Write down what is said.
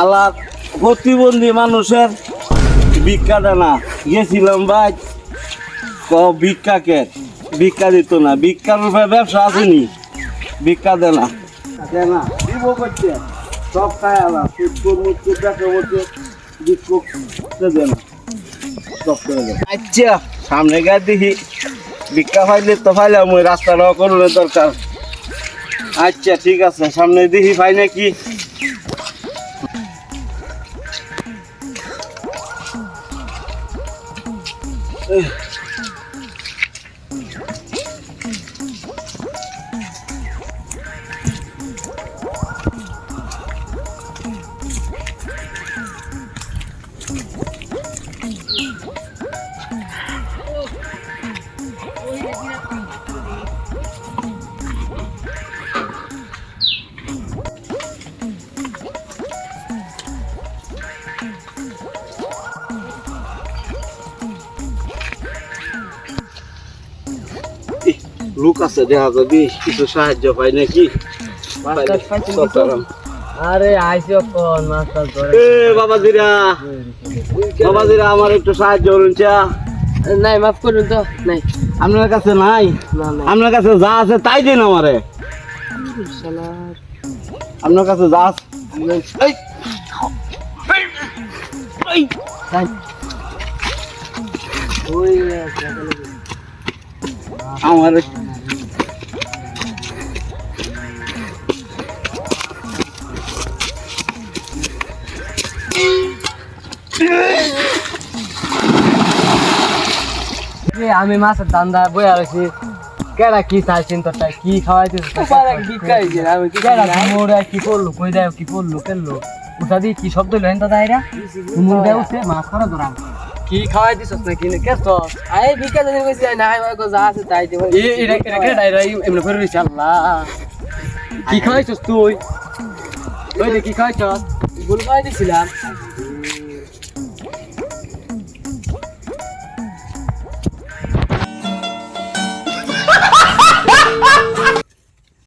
আলার প্রতিবন্ধী মানুষের ভিক্ষা দেনা গেছিলাম ভাই ক ভিক্ষাকে, ভিক্ষা দিত না। ভিক্ষার রূপে ব্যবসা আসেনি। ভিক্ষা দেনা করছে। সব আলা আচ্ছা সামনে গায়ে দেখি। ভিক্ষা ফাইলে তো ফাইলাম রাস্তা রাস্তাটাও করলে দরকার। আচ্ছা ঠিক আছে সামনে দেখি পাই নাকি। লোক আছে দেখা যাবি। কিছু সাহায্য পাই নাকি? আরে আইসি বাবাজিরা। বাবাজিরা আমার একটু সাহায্য করুন চা। নাই মাফ করুন তো নাই। আপনার কাছে নাই? আপনার কাছে যা আছে তাই দিন আমারে। আপনার কাছে যা আছে। ওই আমার এ, আমি মাছের দান্দা বইয়া রয়েছি। কেডা কি চাইছেন তোর তাই কি নাই। মোরা কি করল কই দেয় কি করল কেনলো উঠা দি কি শব্দ লেন দেয় উঠছে মাছ করা ধরা। কি খাওয়াই দিছস নাকি? কে তো? আই বিকা দিতে কইছি না হয় কো যা আছে তাই দিব। এ এটা এটা এমনি করে রইছ আল্লাহ। কি খাওয়াইছস তুই? ওই দেখি কি খাওয়াইছস? গুল খাই দিছিলাম।